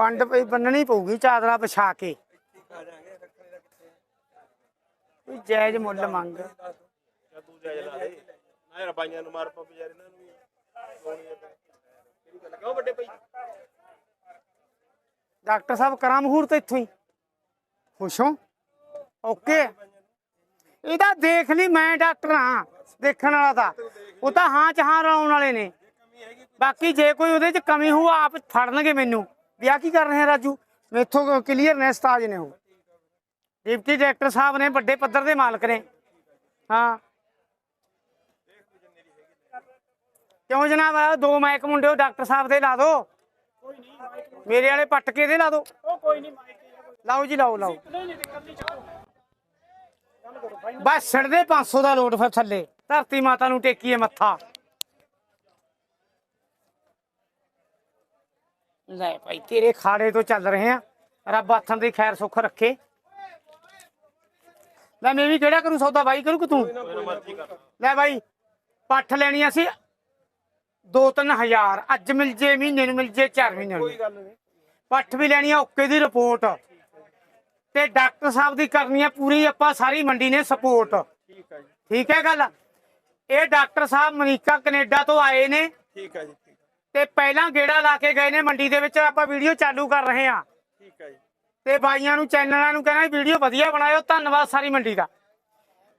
ਪੰਡ ਪਈ ਬੰਨਣੀ ਪਊਗੀ ਚਾਦਰਾ ਵਿਛਾ ਕੇ। ਕੋਈ ਜਾਇਜ਼ ਮੁੱਲ ਮੰਗ। ਤੂੰ ਜਾਇ ਲਾ ਦੇ ਨਾ ਯਾਰ ਬਾਈਆਂ ਨੂੰ ਮਾਰ ਪਾ ਵਿਚਾਰੇ ਇਹਨਾਂ ਨੂੰ ਵੀ ਲਾਉਣੀ ਹੈ ਤਾਂ। ਕਿਹੜੀ ਗੱਲ ਕਿਉਂ ਵੱਡੇ ਭਾਈ ਡਾਕਟਰ ਸਾਹਿਬ ਕਰਾਂ ਮਹੂਰਤ ਇੱਥੋਂ ਹੀ। ਖੁਸ਼ ਹੋ? ਓਕੇ। ਇਹਦਾ ਦੇਖ ਲਈ ਮੈਂ ਡਾਕਟਰ ਹਾਂ, ਦੇਖਣ ਵਾਲਾ ਤਾਂ। ਉਹ ਤਾਂ ਹਾਂ ਚ ਹਾਂ ਰਲਾਉਣ ਵਾਲੇ ਨੇ। ਬਾਕੀ ਜੇ ਕੋਈ ਉਹਦੇ ਚ ਕਮੀ ਹੋਊ, ਆਪ ਫੜਨਗੇ ਮੈਨੂੰ। ਵਿਆਹ ਕੀ ਕਰ ਰਹੇ ਆ ਰਾਜੂ? ਮੈਥੋਂ ਕਲੀਅਰ ਨੇ ਉਸਤਾਦ ਨੇ ਉਹ। ਡਿਪਟੀ ਡਾਇਰੈਕਟਰ ਸਾਹਿਬ ਨੇ ਵੱਡੇ ਪੱਧਰ ਦੇ ਮਾਲਕ ਨੇ। ਹਾਂ। ਕਿਉਂ ਜਨਾਬ? ਦੋ ਮਾਈਕ ਮੁੰਡੇ ਡਾਕਟਰ ਸਾਹਿਬ ਦੇ ਲਾ ਦਿਓ ਮੇਰੇ ਵਾਲੇ ਪੱਟ ਕੇ ਦੇ ਲਾ ਦਿਓ ਉਹ ਕੋਈ ਨਹੀਂ ਲਾਓ ਜੀ, ਲਾਓ ਲਾਓ। ਨਹੀਂ ਨਹੀਂ ਦਿੱਕਤ ਬਸ ਛੱਡਦੇ 500 ਦਾ ਲੋਟ ਫਿਰ ਥੱਲੇ। ਧਰਤੀ ਮਾਤਾ ਨੂੰ ਟੇਕੀਏ ਮੱਥਾ। ਲੈ ਭਾਈ ਤੇਰੇ ਖਾੜੇ ਤੋਂ ਚੱਲ ਰਹੇ ਆ। ਰੱਬ ਹੱਥਾਂ ਦੀ ਖੈਰ ਸੁੱਖ ਰੱਖੇ। ਲੈ ਮੈਂ ਵੀ ਕਿਹੜਾ ਕਰੂ ਸੌਦਾ ਬਾਈ ਕਰੂ ਕਿ ਤੂੰ? ਲੈ ਬਾਈ ਪੱਠ ਲੈਣੀ ਅਸੀਂ। 2-3000 ਅੱਜ ਮਿਲ ਜੇ ਮਹੀਨੇ ਨੂੰ ਮਿਲ ਜੇ 4 ਮਹੀਨੇ ਨੂੰ। ਗੱਲ ਨਹੀਂ। ਪੱਠ ਵੀ ਲੈਣੀ ਆ ਓਕੇ ਦੀ ਰਿਪੋਰਟ। ਤੇ ਡਾਕਟਰ ਸਾਹਿਬ ਦੀ ਕਰਨੀ ਆ ਪੂਰੀ ਆਪਾਂ ਸਾਰੀ ਮੰਡੀ ਨੇ ਸਪੋਰਟ। ਠੀਕ ਹੈ ਜੀ। ਠੀਕ ਹੈ ਗੱਲ? ਇਹ ਡਾਕਟਰ ਸਾਹਿਬ ਅਮਰੀਕਾ ਕੈਨੇਡਾ ਤੋਂ ਆਏ ਨੇ। ਠੀਕ ਹੈ ਜੀ। ਤੇ ਪਹਿਲਾਂ ਗੇੜਾ ਲਾ ਕੇ ਗਏ ਨੇ ਮੰਡੀ ਦੇ ਵਿੱਚ ਆਪਾਂ ਵੀਡੀਓ ਚਾਲੂ ਕਰ ਰਹੇ ਆ ਠੀਕ ਹੈ ਜੀ। ਤੇ ਬਾਈਆਂ ਨੂੰ ਚੈਨਲਾਂ ਨੂੰ ਕਹਿਣਾ ਵੀਡੀਓ ਵਧੀਆ ਬਣਾਇਓ ਧੰਨਵਾਦ ਸਾਰੀ ਮੰਡੀ ਦਾ।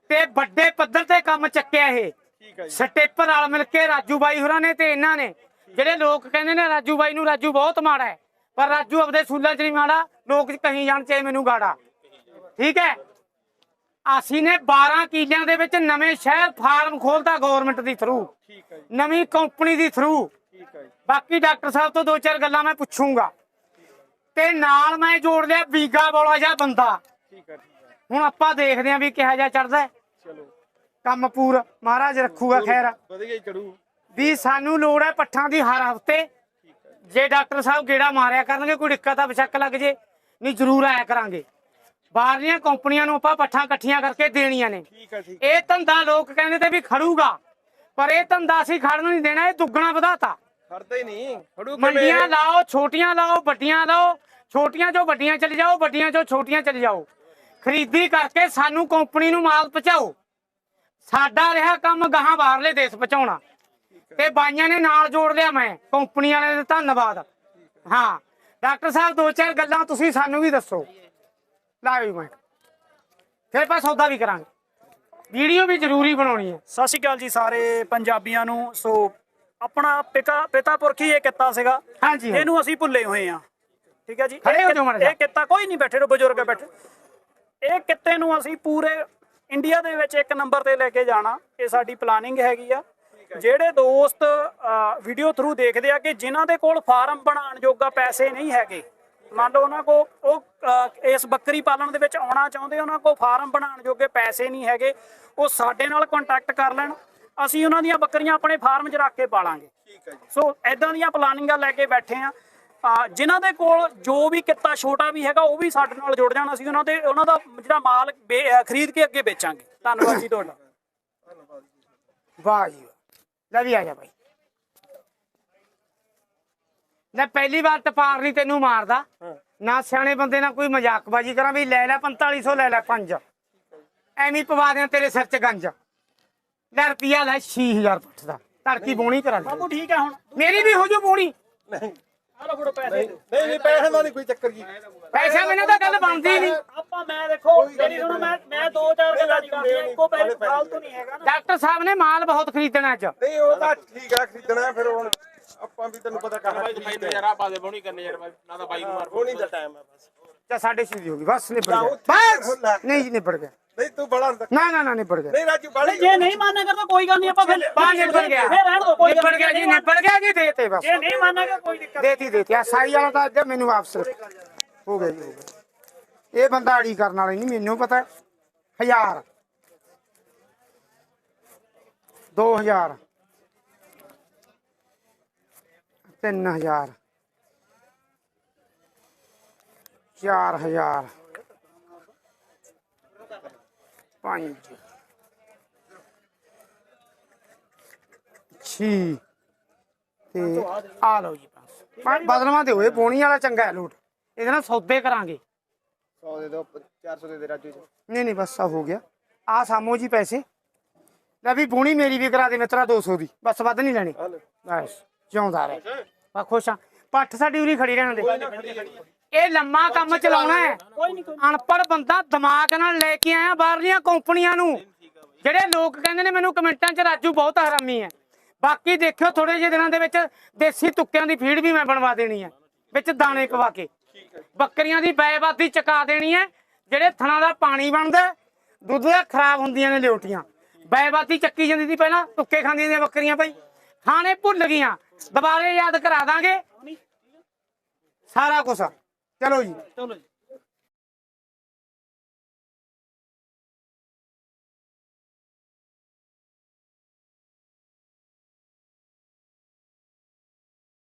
ਤੇ ਵੱਡੇ ਪੱਧਰ ਤੇ ਕੰਮ ਚੱਕਿਆ ਇਹ। ਠੀਕ ਹੈ ਜੀ। ਸਟੇਪਰ ਨਾਲ ਮਿਲ ਕੇ ਰਾਜੂ ਬਾਈ ਹੋਰਾਂ ਨੇ ਤੇ ਇਹਨਾਂ ਨੇ। ਜਿਹੜੇ ਲੋਕ ਕਹਿੰਦੇ ਨੇ ਰਾਜੂ ਬਾਈ ਨੂੰ ਰਾਜੂ ਬਹੁਤ ਮਾੜਾ ਹੈ ਪਰ ਰਾਜੂ ਆਪਦੇ ਸੂਲਾਂ 'ਚ ਨਹੀਂ ਮਾੜਾ ਲੋਕ ਕਹੀਂ ਜਾਣ ਚਾਹੇ ਮੈਨੂੰ ਗਾੜਾ। ਠੀਕ ਹੈ? ਅਸੀਂ ਨੇ 12 ਕਿੱਲਿਆਂ ਦੇ ਵਿੱਚ ਨਵੇਂ ਸ਼ਹਿਰ ਫਾਰਮ ਖੋਲਤਾ ਗਵਰਨਮੈਂਟ ਦੀ ਥਰੂ ਠੀਕ ਹੈ ਜੀ। ਨਵੀਂ ਕੰਪਨੀ ਦੀ ਥਰੂ ਬਾਕੀ ਡਾਕਟਰ ਸਾਹਿਬ ਤੋਂ ਦੋ ਚਾਰ ਗੱਲਾਂ ਮੈਂ ਪੁੱਛੂੰਗਾ। ਤੇ ਨਾਲ ਮੈਂ ਜੋੜ ਲਿਆ ਬੀਗਾ ਬੋਲਾ ਜਿਹਾ ਬੰਦਾ। ਠੀਕ ਹੈ ਹੁਣ ਆਪਾਂ ਦੇਖਦੇ ਆਂ ਵੀ ਕਿਹੋ ਜਿਹਾ ਚੜਦਾ ਚਲੋ। ਕੰਮ ਪੂਰ ਮਹਾਰਾਜ ਰੱਖੂਗਾ ਖੈਰ। ਵਧੀਆ ਹੀ ਚੜੂ। ਵੀ ਸਾਨੂੰ ਲੋੜ ਹੈ ਪੱਠਾਂ ਦੀ ਹਰ ਹਫ਼ਤੇ। ਜੇ ਡਾਕਟਰ ਸਾਹਿਬ ਗੇੜਾ ਮਾਰਿਆ ਕਰਨਗੇ ਕੋਈ ਦਿੱਕਤ ਆ ਬਸ਼ੱਕ ਲੱਗ ਜੇ। ਨਹੀਂ ਜ਼ਰੂਰ ਆਇਆ ਕਰਾਂਗੇ। ਬਾਹਰਲੀਆਂ ਕੰਪਨੀਆਂ ਨੂੰ ਆਪਾਂ ਪੱਠਾਂ ਇਕੱਠੀਆਂ ਕਰਕੇ ਦੇਣੀਆਂ ਨੇ। ਠੀਕ ਹੈ ਠੀਕ ਇਹ ਧੰਦਾ ਲੋਕ ਕਹਿੰਦੇ ਤੇ ਵੀ ਖੜੂਗਾ। ਪਰ ਇਹ ਧੰਦਾ ਅਸੀਂ ਖੜਨ ਨਹੀਂ ਦੇਣਾ ਇਹ ਦੁੱਗਣਾ ਵਧਾਤਾ। ਖੜਦਾ ਹੀ ਨਹੀਂ। ਖੜੂ ਮੰਡੀਆਂ ਲਾਓ ਛੋਟੀਆਂ ਲਾਓ ਵੱਡੀਆਂ ਲਾਓ। ਛੋਟੀਆਂ ਚੋਂ ਵੱਡੀਆਂ ਚਲੇ ਜਾਓ ਵੱਡੀਆਂ ਚੋਂ ਛੋਟੀਆਂ ਚਲੇ ਜਾਓ। ਖਰੀਦੀ ਕਰਕੇ ਸਾਨੂੰ ਕੰਪਨੀ ਨੂੰ ਮਾਲ ਪਹੁੰਚਾਓ। ਸਾਡਾ ਰਿਹਾ ਕੰਮ ਗਾਹਾਂ ਬਾਹਰਲੇ ਦੇਸ਼ ਪਹੁੰਚਾਉਣਾ। ਤੇ ਬਾਈਆਂ ਨੇ ਨਾਲ ਜੋੜ ਲਿਆ ਮੈਂ ਕੰਪਨੀ ਵਾਲਿਆਂ ਦਾ ਧੰਨਵਾਦ। ਹਾਂ ਡਾਕਟਰ ਸਾਹਿਬ ਦੋ ਚਾਰ ਗੱਲਾਂ ਤੁਸੀਂ ਸਾਨੂੰ ਵੀ ਦੱਸੋ। ਲਾਓ ਮੈਂ। ਫਿਰ ਆਪਾਂ ਸੌਦਾ ਵੀ ਕਰਾਂਗੇ। ਵੀਡੀਓ ਵੀ ਜ਼ਰੂਰੀ ਬਣਾਉਣੀ ਹੈ। ਸਤਿ ਸ਼੍ਰੀ ਅਕਾਲ ਜੀ ਸਾਰੇ ਪੰਜਾਬੀਆਂ ਨੂੰ। ਸੋ ਆਪਣਾ ਪਿਤਾ ਪਿਤਾ ਪੁਰਖ ਇਹ ਕਿੱਤਾ ਸੀਗਾ। ਹਾਂਜੀ ਇਹਨੂੰ ਅਸੀਂ ਭੁੱਲੇ ਹੋਏ ਆ ਠੀਕ ਹੈ ਜੀ? ਇਹ ਖੜੇ ਹੋ ਕਿ- ਜਾਓ ਮਾੜਾ ਜਿਹਾ। ਇਹ ਕਿੱਤਾ ਕੋਈ ਨਹੀਂ ਬੈਠੇ ਰੋ ਬਜ਼ੁਰਗ ਬੈਠੇ। ਇਹ ਕਿੱਤੇ ਨੂੰ ਅਸੀਂ ਪੂਰੇ ਇੰਡੀਆ ਦੇ ਵਿੱਚ ਇੱਕ ਨੰਬਰ ਤੇ ਲੈ ਕੇ ਜਾਣਾ। ਇਹ ਸਾਡੀ ਪਲਾਨਿੰਗ ਹੈਗੀ ਆ। ਜਿਹੜੇ ਦੋਸਤ ਵੀਡੀਓ ਥਰੂ ਦੇਖਦੇ ਆ ਕਿ ਜਿਨ੍ਹਾਂ ਦੇ ਕੋਲ ਫਾਰਮ ਬਣਾਉਣ ਜੋਗਾ ਪੈਸੇ ਨਹੀਂ ਹੈਗੇ ਮੰਨ ਲਓ ਉਹਨਾਂ ਕੋ ਉਹ ਅ, ਇਸ ਬੱਕਰੀ ਪਾਲਣ ਦੇ ਵਿੱਚ ਆਉਣਾ ਚਾਹੁੰਦੇ ਉਹਨਾਂ ਕੋ ਫਾਰਮ ਬਣਾਉਣ ਜੋਗੇ ਪੈਸੇ ਨਹੀਂ ਹੈਗੇ ਉਹ ਸਾਡੇ ਨਾਲ ਕੰਟੈਕਟ ਕਰ ਲੈਣ। ਅਸੀਂ ਉਹਨਾਂ ਦੀਆਂ ਬੱਕਰੀਆਂ ਆਪਣੇ ਫਾਰਮ 'ਚ ਰੱਖ ਕੇ ਪਾਲਾਂਗੇ। ਠੀਕ ਹੈ ਜੀ। ਸੋ ਐਦਾਂ ਦੀਆਂ ਪਲਾਨਿੰਗਾਂ ਲੈ ਕੇ ਬੈਠੇ ਆ। ਜਿਨ੍ਹਾਂ ਦੇ ਕੋਲ ਜੋ ਵੀ ਕਿੱਤਾ ਛੋਟਾ ਵੀ ਹੈਗਾ ਉਹ ਵੀ ਸਾਡੇ ਨਾਲ ਜੁੜ ਜਾਣ। ਅਸੀਂ ਉਹਨਾਂ ਦੇ ਉਹਨਾਂ ਦਾ ਜਿਹੜਾ ਮਾਲ ਖਰੀਦ ਕੇ ਅੱਗੇ ਵੇਚਾਂਗੇ। ਧੰਨਵਾਦ ਜੀ ਤੁਹਾਡਾ। ਵਾਹ ਜੀ ਵਾਹ। ਲੈ ਵੀ ਆ ਜਾ ਭਾਈ ਲੈ ਪਹਿਲੀ ਵਾਰ ਟਪਾਰ ਨਹੀਂ ਤੈਨੂੰ ਮਾਰਦਾ। ਨਾ ਸਿਆਣੇ ਬੰਦੇ ਨਾਲ ਕੋਈ ਮਜ਼ਾਕਬਾਜੀ ਕਰਾਂ ਵੀ ਲੈ ਲੈ 4500 ਲੈ ਲੈ ਪੰਜ। ਐਵੇਂ ਹੀ ਪਵਾ ਦਿਆਂ ਤੇਰੇ ਸਿਰ 'ਚ ਗੰਜ। ਲੈ ਰੁਪਿਆ ਲੈ 6000 ਪੱਟ ਦਾ ਤੜਕੀ ਬੋਣੀ ਕਰਾ ਦੇ ਬਾਬੂ ਠੀਕ ਹੈ ਹੁਣ। ਮੇਰੀ ਵੀ ਹੋ ਜੂ ਬੋਣੀ ਨਹੀਂ। ਆ ਲਓ ਫੜੋ ਪੈਸੇ। ਨਹੀਂ ਨਹੀਂ ਪੈਸੇ ਦਾ ਨਹੀਂ ਕੋਈ ਚੱਕਰ ਜੀ। ਪੈਸੇ ਬਿਨਾਂ ਤਾਂ ਗੱਲ ਬਣਦੀ ਨਹੀਂ। ਆਪਾਂ ਮੈਂ ਦੇਖੋ ਮੇਰੀ ਸੁਣੋ ਮੈਂ ਮੈਂ ਦੋ ਚਾਰ ਗੱਲਾਂ ਨਹੀਂ ਕਰਨੀਆਂ ਇੱਕੋ ਪੈਸੇ ਫਾਲਤੂ ਨਹੀਂ ਹੈਗਾ ਨਾ। ਡਾਕਟਰ ਸਾਹਿਬ ਨੇ ਮਾਲ ਬਹੁਤ ਖਰੀਦਣਾ ਅੱਜ। ਨਹੀਂ ਉਹ ਤਾਂ ਠੀਕ ਆ ਖਰੀਦਣਾ ਫਿਰ ਹੁਣ ਆਪਾਂ ਵੀ ਤੈਨੂੰ ਪਤਾ ਕਹਾਂ ਬਾਈ ਭਾਈ ਯਾਰ ਆ ਬਾਦੇ ਬੋਣੀ ਕਰਨੇ ਯਾਰ ਨਾ ਤਾਂ ਬਾਈ ਨੂੰ ਮਾਰ ਬੋਣੀ ਦਾ। ਟਾਈਮ ਹੈ ਬਸ। ਚਾ ਸਾਡੇ ਛੇ ਦੀ ਹੋ ਗਈ ਬਸ ਨਿਬੜ ਗਿਆ। ਬਸ! ਹੁਣ ਲੈ। ਨਹੀਂ ਜੀ ਨਿਬੜ ਗਿਆ। ਨਹੀਂ ਤੂੰ ਬੜਾ ਅੰਦਰ ਨਾ ਨਾ ਨਾ ਨਿਬੜ ਗਿਆ ਨਹੀਂ ਰਾਜੂ ਬਾਲੀ ਜੇ ਨਹੀਂ ਮੰਨਣਾ ਕਰਦਾ ਕੋਈ ਗੱਲ ਨਹੀਂ ਆਪਾਂ ਫਿਰ ਬਾਹਰ ਨਿਬੜ ਗਿਆ ਫਿਰ ਰਹਿਣ ਦੋ ਕੋਈ ਨਿਬੜ ਗਿਆ ਜੀ ਨਿਬੜ ਗਿਆ ਜੀ ਦੇਤੇ ਬਸ। ਜੇ ਨਹੀਂ ਮੰਨਾਂਗੇ ਕੋਈ ਦਿੱਕਤ ਦੇਤੀ ਦੇਤੀ। ਆ ਸਾਈ ਵਾਲਾ ਤਾਂ ਅੱਜ ਮੈਨੂੰ ਵਾਪਸ ਹੋ ਗਿਆ। ਜੀ ਇਹ ਬੰਦਾ ਅੜੀ ਕਰਨ ਵਾਲਾ ਨਹੀਂ ਮੈਨੂੰ ਪਤਾ। ਹਜ਼ਾਰ। 2000 3000 4000 ਪੰਜ। ਛੇ। ਤੇ ਆ ਲਓ ਜੀ ਬਸ। ਪਰ ਬਦਲਵਾਂ ਤੇ ਹੋਏ ਬੋਣੀ ਵਾਲਾ ਚੰਗਾ ਹੈ ਲੋਟ। ਇਹਦੇ ਨਾਲ ਸੌਦੇ ਕਰਾਂਗੇ। 100 ਦੇ ਦੋ 400 ਦੇ ਦੇ ਰਾਜੂ ਜੀ। ਨਹੀਂ ਨਹੀਂ ਬਸ ਆ ਹੋ ਗਿਆ। ਆ ਸਾਮੋ ਜੀ ਪੈਸੇ। ਲੈ ਵੀ ਬੋਣੀ ਮੇਰੀ ਵੀ ਕਰਾ ਦੇ ਮਿੱਤਰਾ 200 ਦੀ। ਬਸ ਵੱਧ ਨਹੀਂ ਲੈਣੀ। ਬਸ ਜਿਉਂਦਾ ਰਹਿ। ਬਾ ਖੁਸ਼ ਆ। ਪੱਠ ਸਾਡੀ ਉਰੀ ਖੜੀ ਰਹਿਣ ਦੇ। ਇਹ ਲੰਮਾ ਕੰਮ ਚਲਾਉਣਾ ਹੈ। ਅਨਪੜ ਬੰਦਾ ਦਿਮਾਗ ਨਾਲ ਲੈ ਕੇ ਆਇਆ ਬਾਹਰਲੀਆਂ ਕੰਪਨੀਆਂ ਨੂੰ। ਜਿਹੜੇ ਲੋਕ ਕਹਿੰਦੇ ਨੇ ਮੈਨੂੰ ਕਮੈਂਟਾਂ 'ਚ ਰਾਜੂ ਬਹੁਤ ਹਰਾਮੀ ਹੈ। ਬਾਕੀ ਦੇਖਿਓ ਥੋੜੇ ਜਿਹੇ ਦਿਨਾਂ ਦੇ ਵਿੱਚ ਦੇਸੀ ਤੁੱਕਿਆਂ ਦੀ ਫੀਡ ਵੀ ਮੈਂ ਬਣਵਾ ਦੇਣੀ ਹੈ। ਵਿੱਚ ਦਾਣੇ ਪਵਾ ਕੇ। ਬੱਕਰੀਆਂ ਦੀ ਬੈਬਾਦੀ ਚਕਾ ਦੇਣੀ ਹੈ। ਜਿਹੜੇ ਥਣਾ ਦਾ ਪਾਣੀ ਬਣਦਾ ਦੁੱਧ ਦਾ ਖਰਾਬ ਹੁੰਦੀਆਂ ਨੇ ਲਿਓਟੀਆਂ। ਬੈਬਾਦੀ ਚੱਕੀ ਜਾਂਦੀ ਸੀ ਪਹਿਲਾਂ ਤੁੱਕੇ ਖਾਂਦੀਆਂ ਨੇ ਬੱਕਰੀਆਂ ਭਾਈ। ਖਾਣੇ ਭੁੱਲ ਗਈਆਂ। ਦੁਬਾਰੇ ਯਾਦ ਕਰਾ ਦਾਂਗੇ। ਸਾਰਾ ਕੁਝ ਚਲੋ ਜੀ ਚਲੋ ਜੀ